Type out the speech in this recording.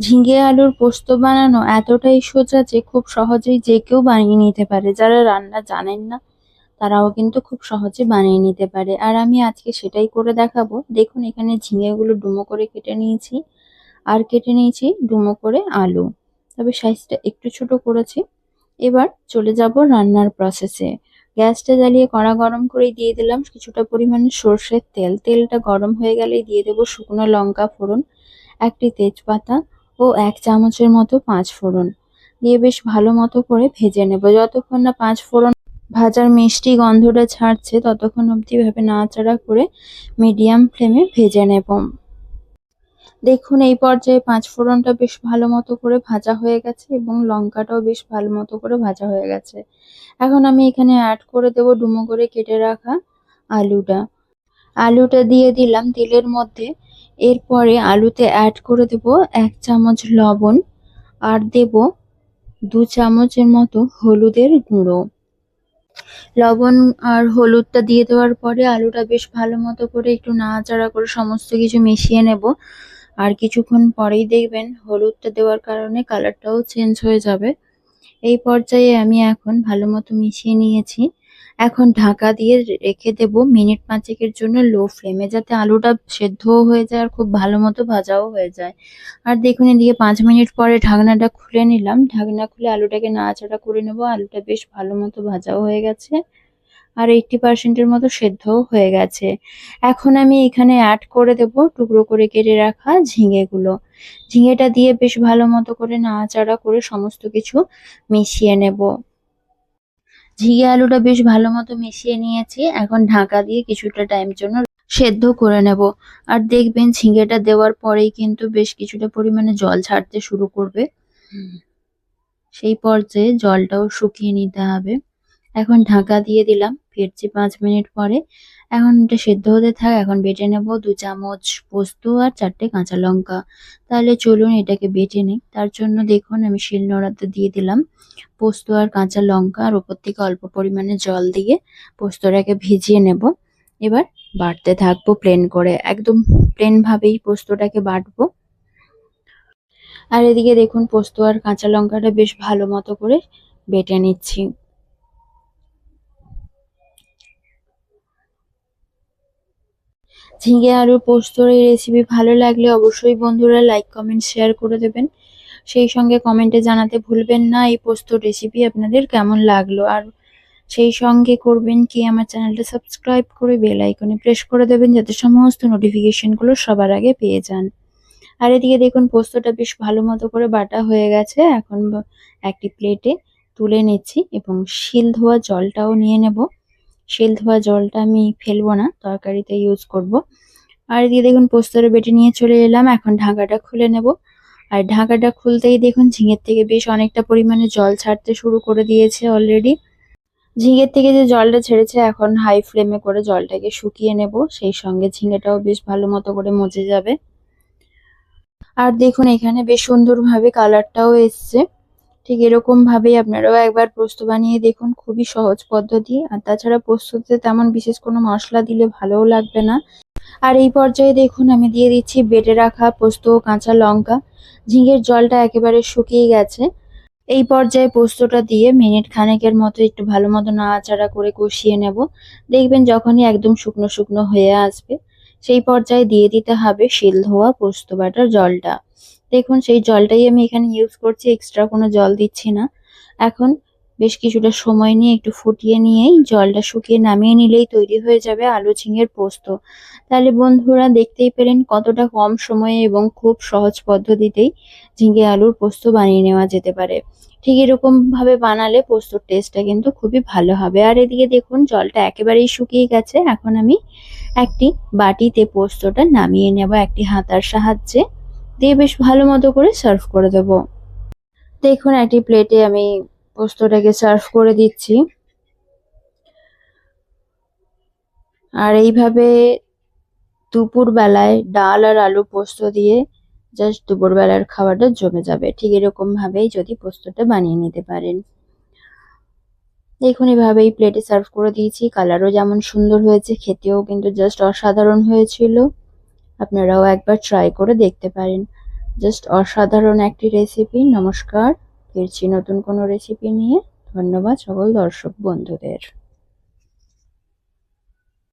ঝিঙে আলুর পোস্ত বানানো এতটাই সোজা যে খুব সহজেই যে কেউ বানিয়ে নিতে পারে। যারা রান্না জানেন না, তারাও কিন্তু খুব সহজে বানিয়ে নিতে পারে। আর আমি আজকে সেটাই করে দেখাবো। দেখুন, এখানে ঝিঙেগুলো ডুমো করে কেটে নিয়েছি। আর কেটে নিয়েছি ডুমো করে আলু। তবে সাইজটা একটু ছোট করেছি। এবার চলে যাব রান্নার প্রসেসে গ্যাসটা জ্বালিয়ে কড়া গরম করে দিয়ে দিলাম। কিছুটা পরিমাণে সর্ষের তেল। তেলটা গরম হয়ে গেলেই দিয়ে দেবো শুকনো লঙ্কা ফোড়ন, একটি তেজপাতা ও এক চামচের মতো পাঁচ ফোড়ন। দিয়ে বেশ ভালো মতো করে ভেজে নেব। যতক্ষণ না পাঁচ ফোড়ন ভাজার মিষ্টি গন্ধটা ছাড়ছে, ততক্ষণ অবধি ভাবে নাড়াচাড়া করে মিডিয়াম ফ্লেমে ভেজে নেব। দেখুন, এই পর্যায়ে পাঁচ ফোড়নটা বেশ ভালো মতো করে ভাজা হয়ে গেছে এবং লঙ্কাটাও বেশ ভালো মতো করে ভাজা হয়ে গেছে। এখন আমি এখানে অ্যাড করে দেবো ডুমো করে কেটে রাখা আলুটা। আলুটা দিয়ে দিলাম তেলের মধ্যে। এরপরে আলুতে অ্যাড করে দেব এক চামচ লবণ আর দেব দু চামচের মতো হলুদের গুঁড়ো। লবণ আর হলুদটা দিয়ে দেওয়ার পরে আলুটা বেশ ভালো মতো করে একটু নাড়াচাড়া করে সমস্ত কিছু মিশিয়ে নেব। আর কিছুক্ষণ পরেই দেখবেন হলুদটা দেওয়ার কারণে কালারটাও চেঞ্জ হয়ে যাবে। এই পর্যায়ে আমি এখন ভালো মতো মিশিয়ে নিয়েছি। এখন ঢাকা দিয়ে রেখে দেব মিনিট পাঁচেকের জন্য লো ফ্লেমে যাতে আলুটা সেদ্ধও হয়ে যায় আর খুব ভালো মতো ভাজাও হয়ে যায়। আর দেখুন এদিকে পাঁচ মিনিট পরে ঢাকনাটা খুলে নিলাম। ঢাকনা খুলে আলুটাকে নাড়াচাড়া করে নেব। আলুটা বেশ ভালো মতো ভাজাও হয়ে গেছে আর এইটটি পার্সেন্টের মতো সেদ্ধও হয়ে গেছে। এখন আমি এখানে অ্যাড করে দেব টুকরো করে কেটে রাখা ঝিঙেগুলো। ঝিঙেটা দিয়ে বেশ ভালো মতো করে নাড়াচাড়া করে সমস্ত কিছু মিশিয়ে নেব। ঝিঙে আলুটা বেশ ভালো মতো মিশিয়ে নিয়েছি। এখন ঢাকা দিয়ে কিছুটা টাইম জন্য সেদ্ধ করে নেব। আর দেখবেন ঝিঙেটা দেওয়ার পরেই কিন্তু বেশ কিছুটা পরিমাণে জল ছাড়তে শুরু করবে। সেই পর্যায়ে জলটাও শুকিয়ে নিতে হবে। এখন ঢাকা দিয়ে দিলাম, ফিরছি পাঁচ মিনিট পরে। এখন এটা সেদ্ধ হতে থাক, এখন বেটে নেব দু চামচ পোস্ত আর চারটে কাঁচা লঙ্কা। তাহলে চলুন এটাকে বেটে নিই। তার জন্য দেখুন, আমি শিলনোড়াতে দিয়ে দিলাম পোস্ত আর কাঁচা লঙ্কা আর ওপর থেকে অল্প পরিমাণে জল দিয়ে পোস্তটাকে ভিজিয়ে নেব। এবার বাটতে থাকব প্লেন করে, একদম প্লেন ভাবেই পোস্তটাকে বাটবো। আর এদিকে দেখুন, পোস্ত আর কাঁচা লঙ্কাটা বেশ ভালো মতো করে বেটে নিচ্ছি। ঝিঙে আলুর পোস্তর এই রেসিপি ভালো লাগলে অবশ্যই বন্ধুরা লাইক কমেন্ট শেয়ার করে দেবেন। সেই সঙ্গে কমেন্টে জানাতে ভুলবেন না এই পোস্তর রেসিপি আপনাদের কেমন লাগল। আর সেই সঙ্গে করবেন কি আমার চ্যানেলটা সাবস্ক্রাইব করে বেল আইকনে প্রেস করে দেবেন যাতে সমস্ত নোটিফিকেশনগুলো সবার আগে পেয়ে যান। আর এদিকে দেখুন পোস্তটা বেশ ভালো মতো করে বাটা হয়ে গেছে। এখন একটি প্লেটে তুলে নিচ্ছি এবং শিল ধোয়া জলটাও নিয়ে নেব। শিল ধোয়া জলটা আমি ফেলব না, তরকারিতে ইউজ করব। আর এদিকে দেখুন, পোস্তরে বেটে নিয়ে চলে এলাম, এখন ঢাকাটা খুলে নেব। আর ঢাকাটা খুলতেই দেখুন, ঝিঙের থেকে বেশ অনেকটা পরিমাণে জল ছাড়তে শুরু করে দিয়েছে অলরেডি ঝিঙের থেকে যে জলটা ছেড়েছে, এখন হাই ফ্লেমে করে জলটাকে শুকিয়ে নেব, সেই সঙ্গে ঝিঙেটাও বেশ ভালো মতো করে মজে যাবে। আর দেখুন, এখানে বেশ সুন্দরভাবে কালারটাও এসছে। ঠিক এরকম ভাবেই আপনারাও একবার পোস্ত বানিয়ে দেখুন, খুবই সহজ পদ্ধতি। আর তাছাড়া পোস্ততে তেমন বিশেষ কোনো মশলা দিলে ভালোও লাগবে না। আর এই পর্যায়ে দেখুন, আমি দিয়ে দিচ্ছি বেটে রাখা পোস্ত কাঁচা লঙ্কা। ঝিঙের জলটা একেবারে শুকিয়ে গেছে। এই পর্যায়ে পোস্তটা দিয়ে মিনিট খানেকের মতো একটু ভালো মতো নাড়াচাড়া করে কষিয়ে নেব। দেখবেন যখনই একদম শুকনো শুকনো হয়ে আসবে। সেই পর্যায়ে দিয়ে দিতে হবে শিল ধোয়া পোস্ত বাটার জলটা। দেখুন, সেই জলটাই আমি এখানে ইউজ করছি এক্সট্রা কোনো জল দিচ্ছি না। এখন বেশ কিছুটা সময় নিয়ে একটু ফুটিয়ে নিয়েই জলটা শুকিয়ে নামিয়ে নিলেই তৈরি হয়ে যাবে আলু ঝিঙের পোস্ত। তাহলে বন্ধুরা দেখতেই পেলেন কতটা কম সময়ে এবং খুব সহজ পদ্ধতিতেই ঝিঙে আলুর পোস্ত বানিয়ে নেওয়া যেতে পারে। ঠিক এরকম ভাবে বানালে পোস্তর টেস্টটা কিন্তু খুবই ভালো হবে। আর এদিকে দেখুন, জলটা একেবারেই শুকিয়ে গেছে। এখন আমি একটি বাটিতে পোস্তটা নামিয়ে নেব একটি হাতার সাহায্যে। দিয়ে বেশ ভালো মতো করে সার্ভ করে দেব। দেখুন, একটি প্লেটে আমি পোস্তটাকে সার্ভ করে দিচ্ছি। আর এইভাবে দুপুর বেলায় ডাল আর আলু পোস্ত দিয়ে জাস্ট দুপুরবেলার খাওয়াটা জমে যাবে। ঠিক এরকম ভাবেই যদি পোস্তটা বানিয়ে নিতে পারেন। দেখুন, এভাবেই প্লেটে সার্ভ করে দিয়েছি। কালারও যেমন সুন্দর হয়েছে, খেতেও কিন্তু জাস্ট অসাধারণ হয়েছিল। আপনারাও একবার ট্রাই করে দেখতে পারেন। জাস্ট অসাধারণ একটি রেসিপি নমস্কার। ফিরছি নতুন কোনো রেসিপি নিয়ে। ধন্যবাদ সকল দর্শক বন্ধুদের।